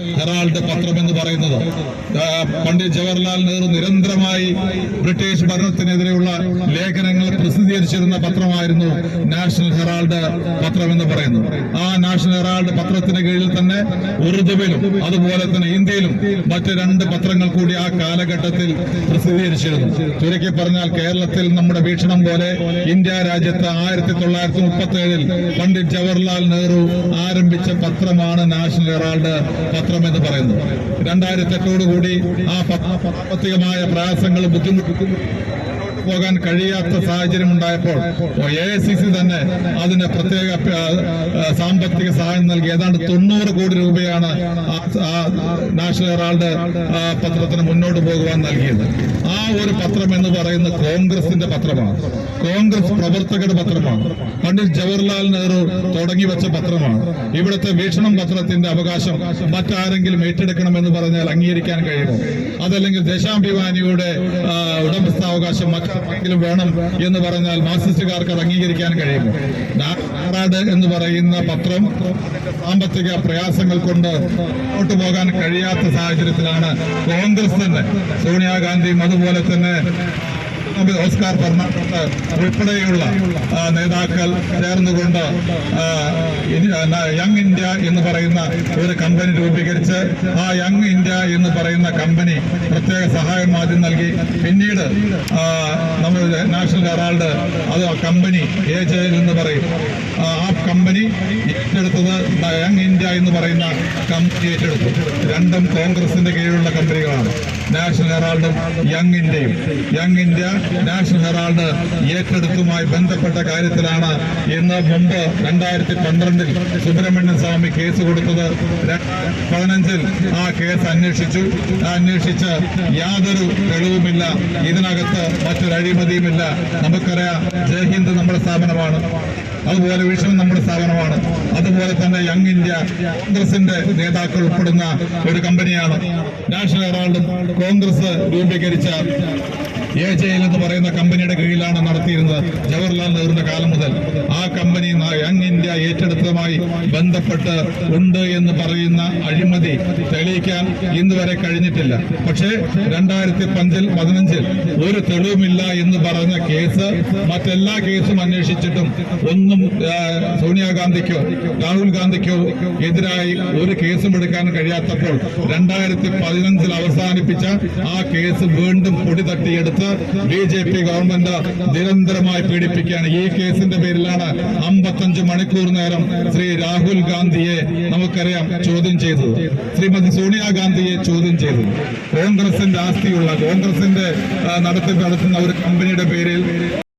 Herald പത്രം എന്ന് പറയുന്നത്. പണ്ഡിറ്റ് ജവഹർലാൽ നെഹ്റു നിരന്തരമായി ബ്രിട്ടീഷ് ഭരണത്തിനെതിരെയുള്ള ലേഖനങ്ങൾ പ്രസിദ്ധീകരിച്ചിരുന്ന പത്രമായിരുന്നു നാഷണൽ ഹെറാൾഡ് പത്രം എന്ന് പറയുന്നത്. ആ നാഷണൽ ഹെറാൾഡ് പത്രത്തിന് കീഴിൽ തന്നെ ഉറുദുവിലും അതുപോലെ തന്നെ ഹിന്ദിയിലും മറ്റ് രണ്ട് പത്രങ്ങൾ കൂടി ആ കാലഘട്ടത്തിൽ പ്രസിദ്ധീകരിച്ചിരുന്നു. ചുരുക്കി പറഞ്ഞാൽ കേരളത്തിൽ നമ്മുടെ വീക്ഷണം പോലെ ഇന്ത്യ രാജ്യത്ത് ആയിരത്തി തൊള്ളായിരത്തി മുപ്പത്തി ഏഴിൽ പണ്ഡിറ്റ് ജവഹർലാൽ നെഹ്റു ആരംഭിച്ച പത്രമാണ് നാഷണൽ ഹെറാൾഡ് പത്രം എന്ന് പറയുന്നത് രണ്ടായിരത്തി എട്ടോടുകൂടി ആ സാമ്പത്തികമായ പ്രയാസങ്ങളും ബുദ്ധിമുട്ടും പോകാൻ കഴിയാത്ത സാഹചര്യം ഉണ്ടായപ്പോൾ എ ഐ സി തന്നെ അതിന് പ്രത്യേക സാമ്പത്തിക സഹായം നൽകി. ഏതാണ്ട് തൊണ്ണൂറ് കോടി രൂപയാണ് നാഷണൽ ഹെറാൾഡ് പത്രത്തിന് മുന്നോട്ട് പോകുവാൻ നൽകിയത്. ആ ഒരു പത്രം എന്ന് പറയുന്ന കോൺഗ്രസിന്റെ പത്രമാണ്. കോൺഗ്രസ് പ്രവർത്തകരുടെ പത്രമാണ്. പണ്ഡിറ്റ് ജവഹർലാൽ നെഹ്റു തുടങ്ങി വെച്ച പത്രമാണ്. ഇവിടുത്തെ വീക്ഷണം പത്രത്തിന്റെ അവകാശം മറ്റാരെങ്കിലും ഏറ്റെടുക്കണമെന്ന് പറഞ്ഞാൽ അംഗീകരിക്കാൻ കഴിയുമോ? അതല്ലെങ്കിൽ ദേശാഭിമാനിയുടെ ആ, മറ്റാർക്കെങ്കിലും വേണം എന്ന് പറഞ്ഞാൽ മാർക്സിസ്റ്റുകാർക്ക് അത് അംഗീകരിക്കാൻ കഴിയും. നാടാട് എന്ന് പറയുന്ന പത്രം സാമ്പത്തിക പ്രയാസങ്ങൾ കൊണ്ട് മുന്നോട്ട് പോകാൻ കഴിയാത്ത സാഹചര്യത്തിലാണ് കോൺഗ്രസ് തന്നെ. സോണിയാഗാന്ധിയും അതുപോലെ തന്നെ ഓസ്കാർ ഫെർണാണ്ടസ് ഉൾപ്പെടെയുള്ള നേതാക്കൾ ചേർന്നുകൊണ്ട് യങ് ഇന്ത്യ എന്ന് പറയുന്ന ഒരു കമ്പനി രൂപീകരിച്ച് ആ യങ് ഇന്ത്യ എന്ന് പറയുന്ന കമ്പനി പ്രത്യേക സഹായം ആദ്യം നൽകി. പിന്നീട് നമ്മൾ നാഷണൽ ഹെറാൾഡ് അത് കമ്പനി ഏജ് എന്ന് പറയും. ആ കമ്പനി ഏറ്റെടുത്തത് യങ് ഇന്ത്യ എന്ന് പറയുന്ന കമ്പനി ഏറ്റെടുത്തു. രണ്ടും കോൺഗ്രസിന്റെ കീഴിലുള്ള കമ്പനികളാണ്. നാഷണൽ ഹെറാൾഡ് യങ് ഇന്ത്യയും യങ് ഇന്ത്യ നാഷണൽ ഹെറാൾഡ് ഏറ്റെടുത്തുമായി ബന്ധപ്പെട്ട കാര്യത്തിലാണ് ഇന്ന് മുമ്പ് രണ്ടായിരത്തി പന്ത്രണ്ടിൽ സുബ്രഹ്മണ്യൻ സ്വാമി കേസ് കൊടുത്തത്. പതിനഞ്ചിൽ ആ കേസ് അന്വേഷിച്ചു. അന്വേഷിച്ച് യാതൊരു തെളിവുമില്ല. ഇതിനകത്ത് മറ്റൊരു അഴിമതിയുമില്ല. നമുക്കറിയാം ജയ്ഹിന്ദ് നമ്മുടെ സ്ഥാപനമാണ്. അതുപോലെ വിഷ്ണു നമ്മുടെ സ്ഥാപനമാണ്. അതുപോലെ തന്നെ യങ് ഇന്ത്യ കോൺഗ്രസിന്റെ നേതാക്കൾ ഉൾപ്പെടുന്ന ഒരു കമ്പനിയാണ്. നാഷണൽ ഹെറാൾഡും കോൺഗ്രസ് രൂപീകരിച്ച എ ജെ എൽ എന്ന് പറയുന്ന കമ്പനിയുടെ കീഴിലാണ് നടത്തിയിരുന്നത്. ജവഹർലാൽ നെഹ്റുവിന്റെ കാലം മുതൽ ആ കമ്പനി യങ് ഇന്ത്യ ഏറ്റെടുത്തതുമായി ബന്ധപ്പെട്ട് ഉണ്ട് എന്ന് പറയുന്ന അഴിമതി തെളിയിക്കാൻ ഇന്ന് വരെ കഴിഞ്ഞിട്ടില്ല. പക്ഷേ രണ്ടായിരത്തി പഞ്ചിൽ പതിനഞ്ചിൽ ഒരു തെളിവുമില്ല എന്ന് പറഞ്ഞ കേസ് മറ്റെല്ലാ കേസും അന്വേഷിച്ചിട്ടും ഒന്നും സോണിയാഗാന്ധിക്കോ രാഹുൽ ഗാന്ധിക്കോ എതിരായി ഒരു കേസും എടുക്കാൻ കഴിയാത്തപ്പോൾ രണ്ടായിരത്തി പതിനഞ്ചിൽ അവസാനിപ്പിച്ച ആ കേസ് വീണ്ടും പൊടി തട്ടിയെടുത്ത് ബി ജെ പി ഗവൺമെന്റ് നിരന്തരമായി പീഡിപ്പിക്കുകയാണ്. ഈ കേസിന്റെ പേരിലാണ് അമ്പത്തഞ്ച് മണിക്കൂർ നേരം ശ്രീ രാഹുൽ ഗാന്ധിയെ നമുക്കറിയാം ചോദ്യം ചെയ്തത്. ശ്രീമതി സോണിയാഗാന്ധിയെ ചോദ്യം ചെയ്തത്. കോൺഗ്രസിന്റെ ആസ്തിയുള്ള കോൺഗ്രസിന്റെ നടത്തി നടത്തുന്ന ഒരു കമ്പനിയുടെ പേരിൽ